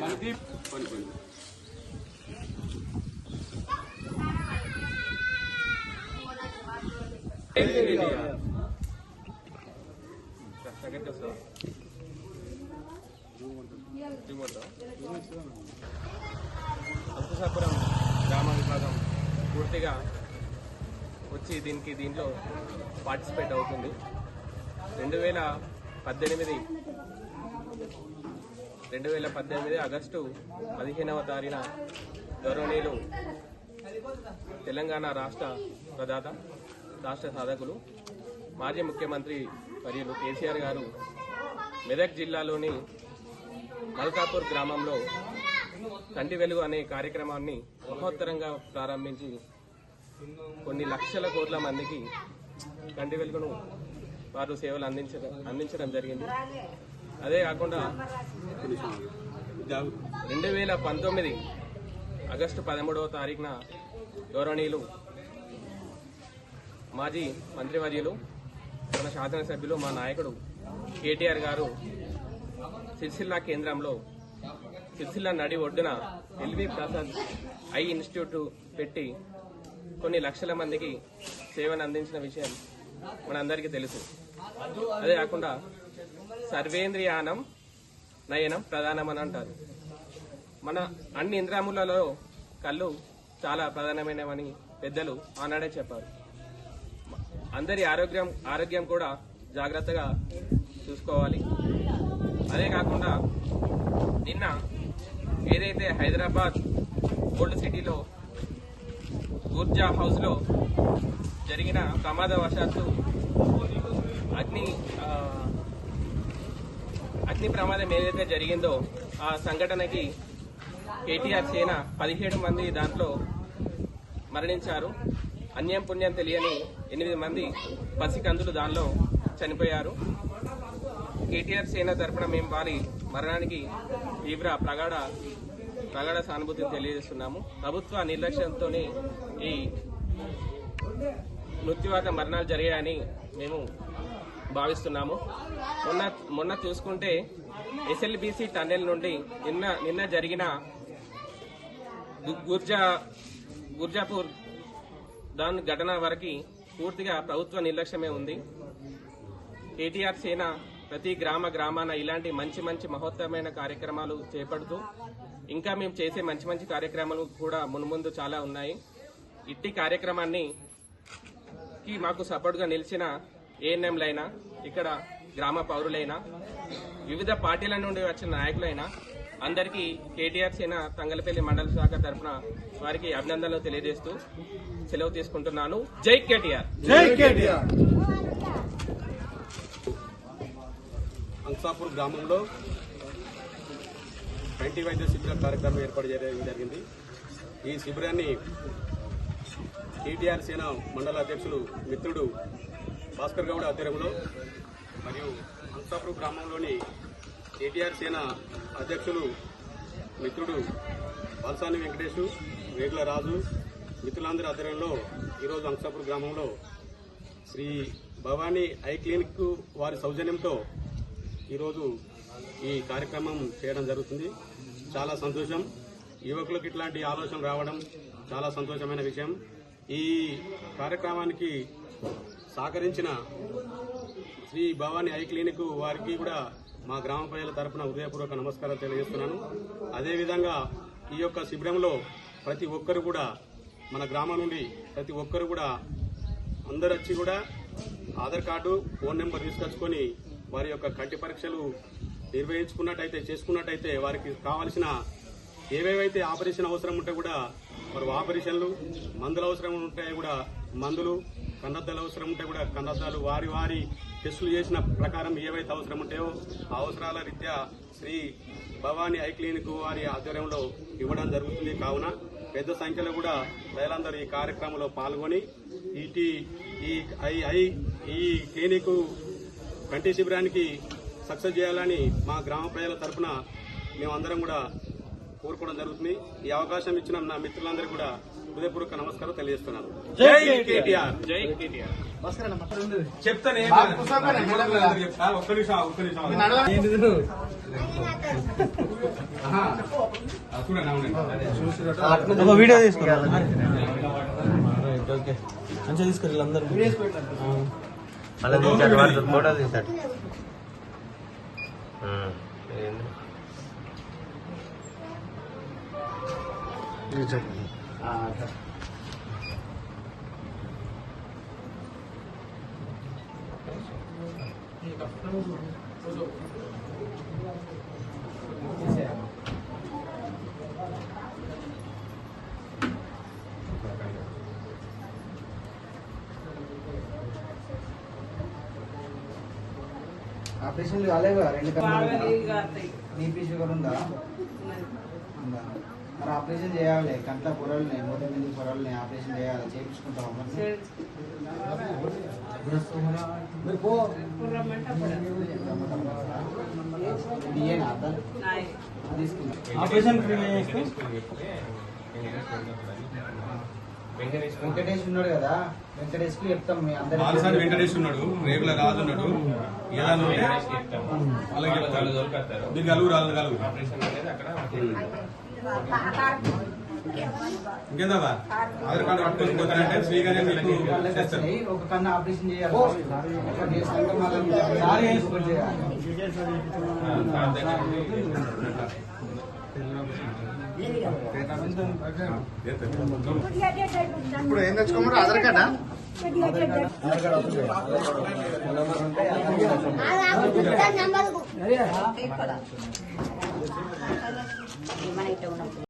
మనకి పని అంకుశాపురం గ్రామ విభాగం పూర్తిగా వచ్చి దీనికి దీంట్లో పార్టిసిపేట్ అవుతుంది. రెండు వేల పద్దెనిమిది. రెండు వేల పద్దెనిమిది ఆగస్టు పదిహేనవ తారీఖున గౌరవనీయులు తెలంగాణ రాష్ట్ర ప్రదాత రాష్ట్ర సాధకులు మాజీ ముఖ్యమంత్రి వర్యులు కేసీఆర్ గారు మెదక్ జిల్లాలోని మల్కాపూర్ గ్రామంలో కంటి వెలుగు అనే కార్యక్రమాన్ని మహోత్తరంగా ప్రారంభించి కొన్ని లక్షల కోట్ల మందికి కంటి వెలుగును వారు సేవలు అందించడం అందించడం జరిగింది. అదే కాకుండా రెండు వేల పంతొమ్మిది ఆగస్టు పదమూడవ తారీఖున గౌరవనీయులు మాజీ మంత్రివర్యులు మన శాసనసభ్యులు మా నాయకుడు కేటీఆర్ గారు సిరిసిల్ల కేంద్రంలో సిరిసిల్ల నడి ఒడ్డున ఎల్వి ప్రసాద్ ఐ ఇన్స్టిట్యూట్ పెట్టి కొన్ని లక్షల మందికి సేవను అందించిన విషయం మనందరికీ తెలుసు. అదే కాకుండా సర్వేంద్రియానం నయనం ప్రధానం అని అంటారు. మన అన్ని ఇంద్రాములలో కళ్ళు చాలా ప్రధానమైనవని పెద్దలు ఆనాడే చెప్పారు. అందరి ఆరోగ్యం ఆరోగ్యం కూడా జాగ్రత్తగా చూసుకోవాలి. అదే కాకుండా నిన్న ఏదైతే హైదరాబాద్ ఓల్డ్ సిటీలో ఊర్జా హౌస్లో ప్రమాదవశాత్తు అగ్ని అగ్ని ప్రమాదం ఏదైతే జరిగిందో ఆ సంఘటనకి కేటీఆర్ సేన పదిహేడు మంది దాంట్లో మరణించారు. అన్యం పుణ్యం తెలియని ఎనిమిది మంది పసికందులు దానిలో చనిపోయారు. కేటీఆర్ సేన తరఫున మేము వారి మరణానికి తీవ్ర ప్రగాఢ ప్రగాఢ సానుభూతిని తెలియజేస్తున్నాము. ప్రభుత్వ నిర్లక్ష్యంతోనే ఈ మృత్యువాత మరణాలు జరిగాయని మేము భావిస్తున్నాము. మొన్న మొన్న చూసుకుంటే ఎస్ఎల్బిసి టన్నెల్ నుండి నిన్న నిన్న జరిగిన గు- గుర్జా గుర్జాపూర్ దాని ఘటన వరకు పూర్తిగా ప్రభుత్వ నిర్లక్ష్యమే ఉంది. కేటీఆర్ సేన ప్రతి గ్రామ గ్రామాన ఇలాంటి మంచి మంచి మహోత్తరమైన కార్యక్రమాలు చేపడుతూ ఇంకా మేము చేసే మంచి మంచి కార్యక్రమాలు కూడా మున్ముందు చాలా ఉన్నాయి. ఇట్టి కార్యక్రమాన్ని కి మాకు సపోర్ట్గా నిలిచిన ఏఎన్ఎంలైనా ఇక్కడ గ్రామ పౌరులైనా వివిధ పార్టీల నుండి వచ్చిన నాయకులైనా అందరికీ కేటీఆర్ సేన తంగలపల్లి మండల శాఖ తరఫున వారికి అభినందనలు తెలియజేస్తూ సెలవు తీసుకుంటున్నాను. జై కేటీఆర్! జై కేటీఆర్! అంసాపూర్ గ్రామంలో కంటి వైద్య శిబిర కార్యక్రమం ఏర్పాటు చేయడం జరిగింది. ఈ శిబిరాన్ని కేటీఆర్ సేన మండల అధ్యక్షులు మిత్రుడు భాస్కర్ గౌడ్ ఆధ్వర్యంలో మరియు అంసాపూర్ గ్రామంలోని కేటీఆర్ సేన అధ్యక్షులు మిత్రుడు బాలసాని వెంకటేషు వేగుల రాజు మిత్రులందరి ఆధ్వర్యంలో ఈరోజు అంసాపూర్ గ్రామంలో శ్రీ భవానీ ఐ క్లినిక్ వారి సౌజన్యంతో ఈరోజు ఈ కార్యక్రమం చేయడం జరుగుతుంది. చాలా సంతోషం. యువకులకు ఇట్లాంటి ఆలోచన రావడం చాలా సంతోషమైన విషయం. ఈ కార్యక్రమానికి సహకరించిన శ్రీ భవానీ ఐ క్లినిక్ వారికి కూడా మా గ్రామ ప్రజల తరపున హృదయపూర్వక నమస్కారాలు తెలియజేస్తున్నాను. అదేవిధంగా ఈ యొక్క శిబిరంలో ప్రతి ఒక్కరు కూడా మన గ్రామం నుండి ప్రతి ఒక్కరు కూడా అందరు వచ్చి కూడా ఆధార్ కార్డు ఫోన్ నెంబర్ తీసుకొచ్చుకొని వారి యొక్క కంటి పరీక్షలు నిర్వహించుకున్నట్టయితే చేసుకున్నట్టయితే వారికి కావలసిన ఏవేవైతే ఆపరేషన్ అవసరం ఉంటే కూడా మరి ఆపరేషన్లు మందులు అవసరం ఉంటే కూడా మందులు కన్నద్దాలు అవసరం ఉంటే కూడా కన్నద్దాలు వారి వారి టెస్టులు చేసిన ప్రకారం ఏవైతే అవసరం ఉంటాయో ఆ అవసరాల రీత్యా శ్రీ భవానీ ఐ క్లినిక్ వారి ఆధ్వర్యంలో ఇవ్వడం జరుగుతుంది. కావున పెద్ద సంఖ్యలో కూడా ప్రజలందరూ ఈ కార్యక్రమంలో పాల్గొని ఇటీ ఈ ఐ ఐ ఈ క్లినిక్ కంటి శిబిరానికి సక్సెస్ చేయాలని మా గ్రామ ప్రజల తరఫున మేమందరం కూడా కోరుకోవడం జరుగుతుంది. ఈ అవకాశం ఇచ్చిన నా మిత్రులందరికీ కూడా హృదయపూర్వక నమస్కారం తెలియజేస్తున్నాను. జై కేటీఆర్. జై కేటీఆర్. చెప్తానే. చెప్తా. ఒక్క నిమిషం ఆగు, ఒక్క నిమిషం. ఆగు. ఆహా. ఆ, చూడండి అవునండి. ఒక వీడియో తీసుకురా ఓకే. మంచిగా తీసుకురా అందరూ. మళ్ళీ తీసాడు వాడు ఫోటో తీసాడు ఆపరేషన్ కాలేవు? రెండు బీపీ షుగర్ ఉందా? ఉందా? మరి ఆపరేషన్ చేయాలి కంట్ల పొరలున్నాయి మూడు మంది పొరలున్నాయి ఆపరేషన్ చేయాలి చేయించుకుంటాం ఆపరేషన్ వెంకటేష్ ఉన్నాడు కదా వెంకటేష్కి చెప్తాం మీ అందరి వెంకటేష్ ఉన్నాడు రేగుల రాజు ఉన్నాడు. ఏదైనా ఉంటే వాళ్ళకి చెప్తాను. దీనికి కలుగు రాదు కలుగు ఆపరేషన్ అనేది అక్కడ ఇంకేందా ఆధార్ కార్డు పట్టుకొని పోతానంటే శ్రీగానే మీకు చేస్తారు. ఒక కన్ను ఆపరేషన్ చేయాలి. ఇప్పుడు ఏం తెచ్చుకోమంటారు ఆధార్ కార్డా? నంబర్